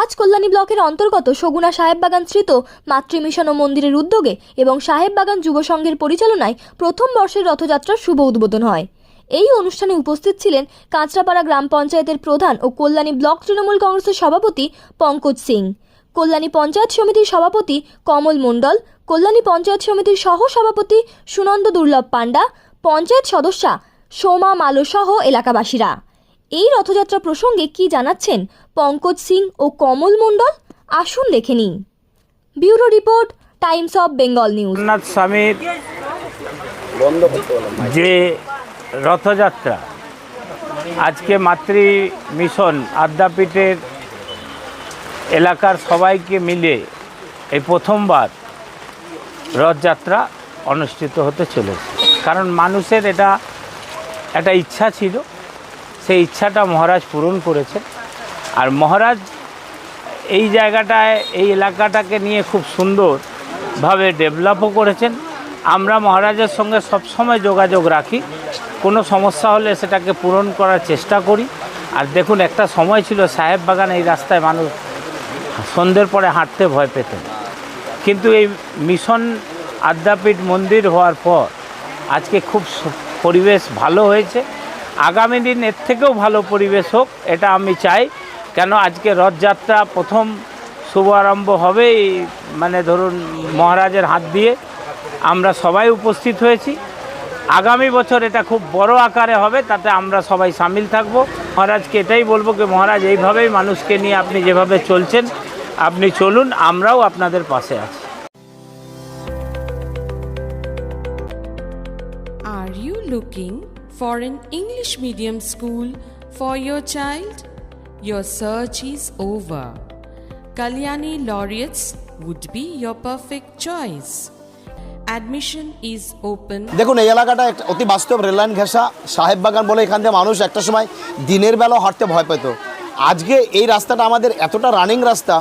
আজ কল্যাণী ব্লকের অন্তর্গত সগুনা সাহেববাগান স্মৃত মাতৃমিশন ও মন্দিরের উদ্যোগে এবং সাহেববাগান যুব সংঘের পরিচালনায় প্রথম বর্ষের রথযাত্রার শুভ উদ্বোধন হয়। এই অনুষ্ঠানে উপস্থিত ছিলেন কাঁচরাপাড়া গ্রাম পঞ্চায়েতের প্রধান ও কল্যাণী ব্লক তৃণমূল কংগ্রেসের সভাপতি পঙ্কজ সিং, কল্যাণী পঞ্চায়েত সমিতির সভাপতি কমল মণ্ডল, কল্যাণী পঞ্চায়েত সমিতির সহ সভাপতি সুনন্দ দুর্লভ পাণ্ডা, পঞ্চায়েত সদস্যা সোমা মালো সহ এলাকাবাসীরা। এই রথযাত্রা প্রসঙ্গে কি জানাচ্ছেন পঙ্কজ সিং ও কমল মণ্ডল? আসুন দেখে নিন bureau report, Times of Bengal news. Jagannath স্বামীর যে রথযাত্রা, আজকে মাতৃ মিশন আদ্যাপীঠের এলাকার সবাইকে মিলে এই প্রথমবার রথযাত্রা অনুষ্ঠিত হতে চলেছে। কারণ মানুষের এটা, একটা ইচ্ছা ছিল সেই ইচ্ছাটা মহারাজ পূরণ করেছেন আর মহারাজ এই জায়গাটায়, এই এলাকাটাকে নিয়ে খুব সুন্দরভাবে ডেভেলপও করেছেন। আমরা মহারাজের সঙ্গে সবসময় যোগাযোগ রাখি। কোনো সমস্যা হলে সেটাকে পূরণ করার চেষ্টা করি। আর দেখুন, একটা সময় ছিল, সাহেব বাগান এই রাস্তায় মানুষ সন্ধ্যের পরে হাঁটতে ভয় পেতেন। কিন্তু এই মিশন আদ্যাপীঠ মন্দির হওয়ার পর আজকে খুব পরিবেশ ভালো হয়েছে। আগামী দিন এর থেকেও ভালো পরিবেশ হোক, এটা আমি চাই। কেন আজকে রথযাত্রা প্রথম শুভ আরম্ভ হবে মানে ধরুন মহারাজের হাত দিয়ে। আমরা সবাই উপস্থিত হয়েছি। আগামী বছর এটা খুব বড় আকারে হবে, তাতে আমরা সবাই সামিল থাকব। মহারাজকে এটাই বলব কি মহারাজ, এইভাবেই মানুষকে নিয়ে আপনি যেভাবে চলছেন, আপনি চলুন, আমরাও আপনাদের পাশে আছি। Are you looking for an English medium school for your child? Your search is over. Kalyani Laureates would be your perfect choice. Admission is open দেখুন, এই এলাকাটা অতি বাস্তব রেললাইন ঘেঁষা সাহেব বাগান বলে এখান থেকে মানুষ একটা সময় দিনের বেলা হাঁটতে ভয় পেত আজকে এই রাস্তাটা আমাদের এতটা রানিং রাস্তা,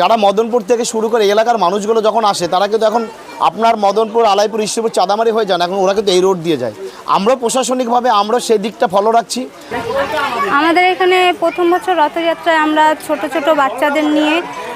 যারা মদনপুর থেকে শুরু করে এলাকার মানুষগুলো যখন আসে, তারা কিন্তু এখন আপনার মদনপুর, আলাইপুর, ঈশ্বরপুর চাঁদামারি হয়ে যান, এখন ওরা কিন্তু এই রোড দিয়ে যায় আমরা প্রশাসনিকভাবে আমরা সেই দিকটা ফলো রাখছি। আমাদের এখানে প্রথম বছর রথযাত্রায় আমরা ছোট ছোট বাচ্চাদের নিয়ে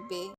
থাকবে